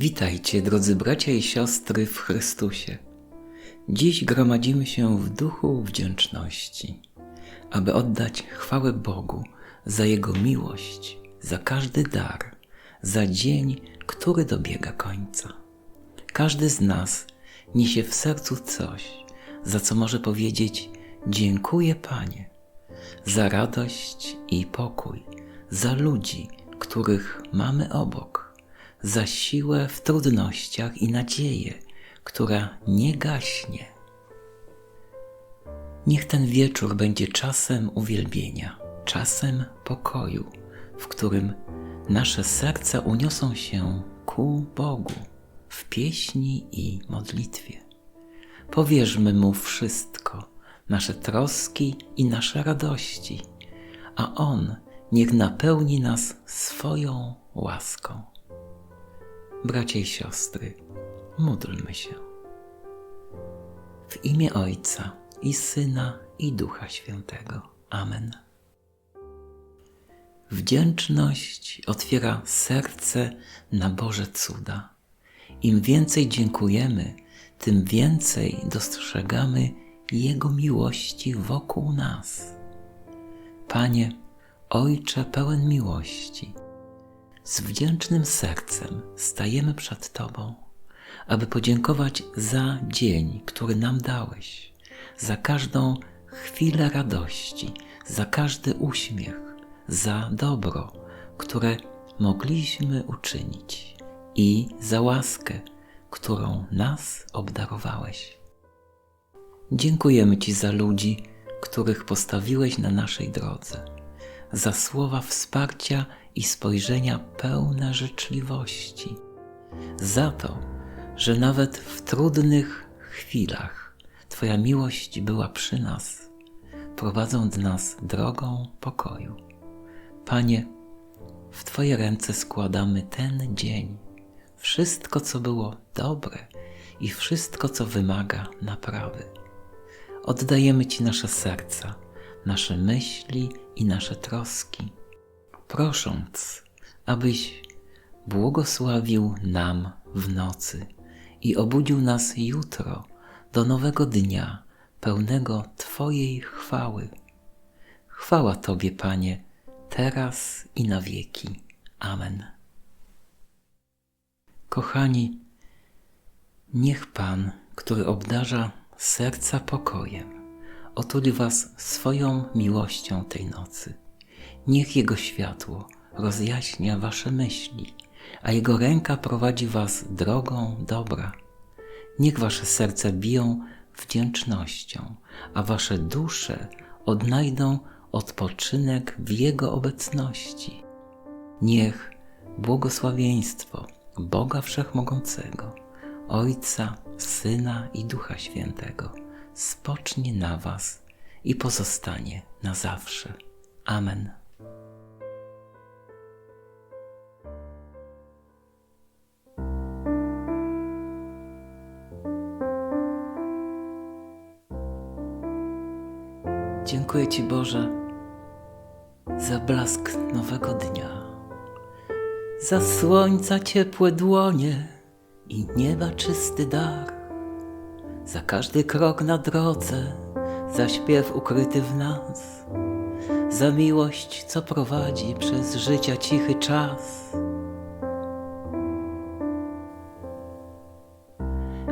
Witajcie, drodzy bracia i siostry w Chrystusie. Dziś gromadzimy się w duchu wdzięczności, aby oddać chwałę Bogu za Jego miłość, za każdy dar, za dzień, który dobiega końca. Każdy z nas niesie w sercu coś, za co może powiedzieć: Dziękuję, Panie, za radość i pokój, za ludzi, których mamy obok, za siłę w trudnościach i nadzieję, która nie gaśnie. Niech ten wieczór będzie czasem uwielbienia, czasem pokoju, w którym nasze serca uniosą się ku Bogu w pieśni i modlitwie. Powierzmy Mu wszystko, nasze troski i nasze radości, a On niech napełni nas swoją łaską. Bracia i siostry, módlmy się. W imię Ojca i Syna i Ducha Świętego. Amen. Wdzięczność otwiera serce na Boże cuda. Im więcej dziękujemy, tym więcej dostrzegamy Jego miłości wokół nas. Panie, Ojcze pełen miłości, z wdzięcznym sercem stajemy przed Tobą, aby podziękować za dzień, który nam dałeś, za każdą chwilę radości, za każdy uśmiech, za dobro, które mogliśmy uczynić i za łaskę, którą nas obdarowałeś. Dziękujemy Ci za ludzi, których postawiłeś na naszej drodze, za słowa wsparcia i spojrzenia pełne życzliwości, za to, że nawet w trudnych chwilach Twoja miłość była przy nas, prowadząc nas drogą pokoju. Panie, w Twoje ręce składamy ten dzień, wszystko, co było dobre i wszystko, co wymaga naprawy. Oddajemy Ci nasze serca, nasze myśli i nasze troski, prosząc, abyś błogosławił nam w nocy i obudził nas jutro do nowego dnia, pełnego Twojej chwały. Chwała Tobie, Panie, teraz i na wieki. Amen. Kochani, niech Pan, który obdarza serca pokojem, otuli Was swoją miłością tej nocy. Niech Jego światło rozjaśnia Wasze myśli, a Jego ręka prowadzi Was drogą dobra. Niech Wasze serca biją wdzięcznością, a Wasze dusze odnajdą odpoczynek w Jego obecności. Niech błogosławieństwo Boga Wszechmogącego, Ojca, Syna i Ducha Świętego spocznie na Was i pozostanie na zawsze. Amen. Dziękuję Ci Boże za blask nowego dnia, za słońca ciepłe dłonie i nieba czysty dar, za każdy krok na drodze, za śpiew ukryty w nas, za miłość, co prowadzi przez życia cichy czas.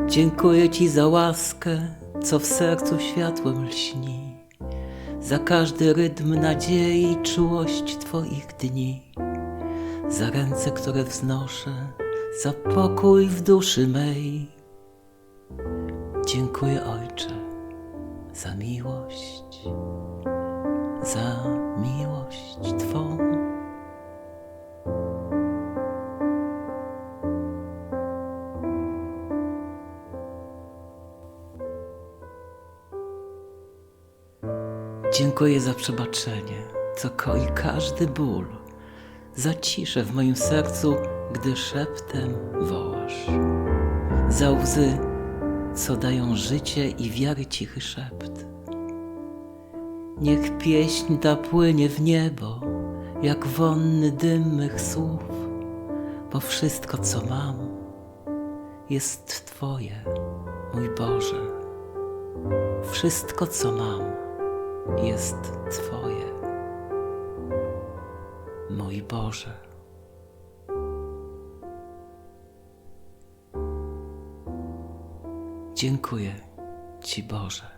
Dziękuję Ci za łaskę, co w sercu światłem lśni, za każdy rytm nadziei czułość Twoich dni, za ręce, które wznoszę, za pokój w duszy mej. Dziękuję Ojcze za miłość, za miłość Twą. Dziękuję za przebaczenie, co koi każdy ból, za ciszę w moim sercu, gdy szeptem wołasz, za łzy, co dają życie i wiary cichy szept. Niech pieśń ta płynie w niebo, jak wonny dym mych słów, bo wszystko, co mam, jest Twoje, mój Boże. Wszystko, co mam, jest Twoje, mój Boże. Dziękuję Ci, Boże.